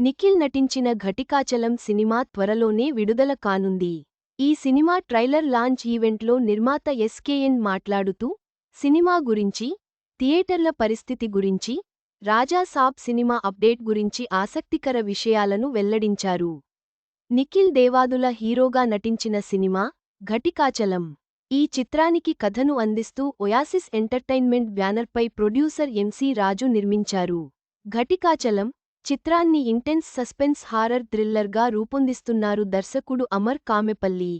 నిఖిల్ నటించిన ఘటికాచలం సినిమా త్వరలోనే విడుదల కానుంది. ఈ సినిమా ట్రైలర్ లాంచ్ ఈవెంట్లో నిర్మాత ఎస్కేఎన్ మాట్లాడుతూ సినిమా గురించి థియేటర్ల పరిస్థితి గురించి రాజా సాబ్ సినిమా అప్డేట్ గురించి ఆసక్తికర విషయాలను వెల్లడించారు. నిఖిల్ దేవాదుల హీరోగా నటించిన సినిమా ఘటికాచలం. ఈ చిత్రానికి కథను అందిస్తూ ఒయాసిస్ ఎంటర్టైన్మెంట్ బ్యానర్పై ప్రొడ్యూసర్ ఎంసీ రాజు నిర్మించారు. ఘటికాచలం చిత్రాన్ని ఇంటెన్స్ సస్పెన్స్ హారర్ థ్రిల్లర్గా రూపొందిస్తున్నారు దర్శకుడు అమర్ కామెపల్లి.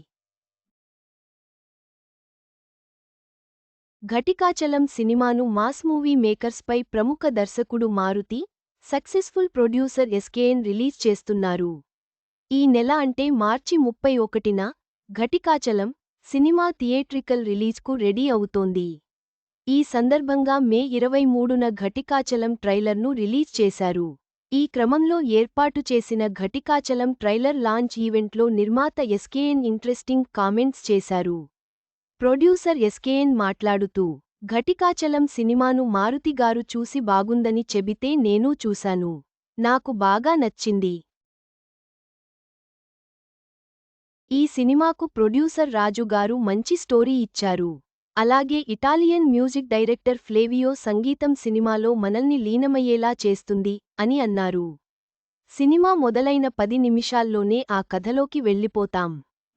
ఘటికాచలం సినిమాను మాస్ మూవీ మేకర్స్పై ప్రముఖ దర్శకుడు Maruthi successful producer SKN release చేస్తున్నారు. ఈ నెల అంటే మార్చి ముప్పై ఒకటిన ఘటికాచలం సినిమా థియేట్రికల్ రిలీజ్కు రెడీ అవుతోంది. ఈ సందర్భంగా మే ఇరవై మూడున ఘటికాచలం ట్రైలర్ను రిలీజ్ చేశారు. ఈ క్రమంలో ఏర్పాటు చేసిన ఘటికాచలం ట్రైలర్ లాంచ్ ఈవెంట్లో నిర్మాత ఎస్కేఎన్ ఇంట్రెస్టింగ్ కామెంట్స్ చేశారు. ప్రొడ్యూసర్ ఎస్కేఎన్ మాట్లాడుతూ ఘటికాచలం సినిమాను మారుతిగారు చూసి బాగుందని చెబితే నేనూ చూశాను. నాకు బాగా నచ్చింది. ఈ సినిమాకు ప్రొడ్యూసర్ రాజు గారు మంచి స్టోరీ ఇచ్చారు. అలాగే ఇటాలియన్ మ్యూజిక్ డైరెక్టర్ ఫ్లేవియో సంగీతం సినిమాలో మనల్ని లీనమయ్యేలా చేస్తుంది అని అన్నారు. సినిమా మొదలైన పది నిమిషాల్లోనే ఆ కథలోకి వెళ్ళిపోతాం.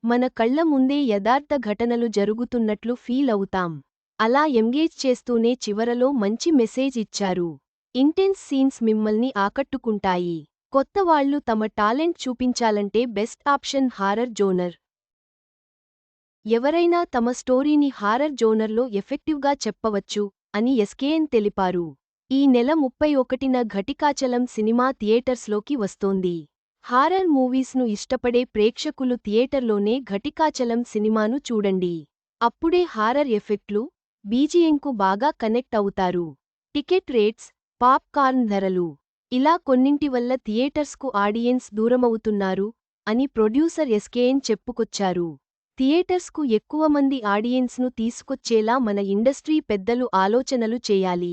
మన కళ్ళ ముందే యథార్థ ఘటనలు జరుగుతున్నట్లు ఫీల్ అవుతాం. అలా ఎంగేజ్ చేస్తూనే చివరలో మంచి మెసేజ్ ఇచ్చారు. ఇంటెన్స్ సీన్స్ మిమ్మల్ని ఆకట్టుకుంటాయి. కొత్తవాళ్ళు తమ టాలెంట్ చూపించాలంటే బెస్ట్ ఆప్షన్ హారర్ జోనర్. ఎవరైనా తమ స్టోరీని హారర్ జోనర్లో ఎఫెక్టివ్గా చెప్పవచ్చు అని ఎస్కేఎన్ తెలిపారు. ఈ నెల ముప్పై ఒకటిన ఘటికాచలం సినిమా థియేటర్స్లోకి వస్తోంది. హారర్ మూవీస్ను ఇష్టపడే ప్రేక్షకులు థియేటర్లోనే ఘటికాచలం సినిమాను చూడండి. అప్పుడే హారర్ ఎఫెక్ట్లు బీజిఎంకు బాగా కనెక్ట్ అవుతారు. టికెట్ రేట్స్ పాప్కార్న్ ధరలు. ఇలా కొన్నింటి వల్ల థియేటర్స్కు ఆడియన్స్ దూరమవుతున్నారు అని ప్రొడ్యూసర్ ఎస్కేఎన్ చెప్పుకొచ్చారు. థియేటర్స్కు ఎక్కువ మంది ఆడియన్స్ను తీసుకొచ్చేలా మన ఇండస్ట్రీ పెద్దలు ఆలోచనలు చేయాలి.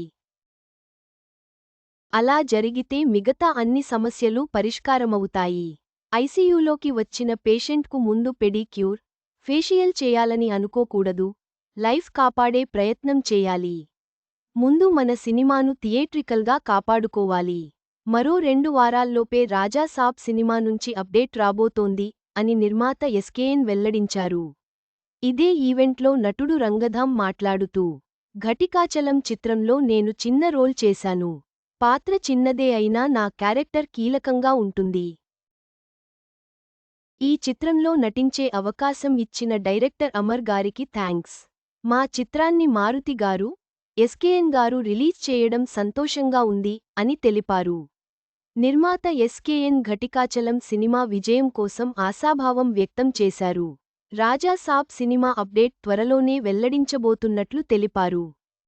అలా జరిగితే మిగతా అన్ని సమస్యలు పరిష్కారమవుతాయి. ఐసీయూలోకి వచ్చిన పేషెంట్కు ముందు పెడిక్యూర్ ఫేషియల్ చేయాలని అనుకోకూడదు లైఫ్ కాపాడే ప్రయత్నం చేయాలి. ముందు మన సినిమాను థియేట్రికల్గా కాపాడుకోవాలి. మరో రెండు వారాల్లోపే రాజా సాబ్ సినిమా నుంచి అప్డేట్ రాబోతోంది అని నిర్మాత ఎస్కేఎన్ వెల్లడించారు. ఇదే ఈవెంట్లో నటుడు రంగధామ్ మాట్లాడుతూ ఘటికాచలం చిత్రంలో నేను చిన్న రోల్ చేశాను. పాత్ర చిన్నదే అయినా నా క్యారెక్టర్ కీలకంగా ఉంటుంది. ఈ చిత్రంలో నటించే అవకాశం ఇచ్చిన డైరెక్టర్ అమర్ గారికి థ్యాంక్స్. మా చిత్రాన్ని మారుతి గారు ఎస్కేఎన్ గారు రిలీజ్ చేయడం సంతోషంగా ఉంది అని తెలిపారు. నిర్మాత ఎస్కేఎన్ ఘటికాచలం సినిమా విజయం కోసం ఆశాభావం వ్యక్తం చేశారు. రాజా సాబ్ సినిమా అప్డేట్ త్వరలోనే వెల్లడించబోతున్నట్లు తెలిపారు.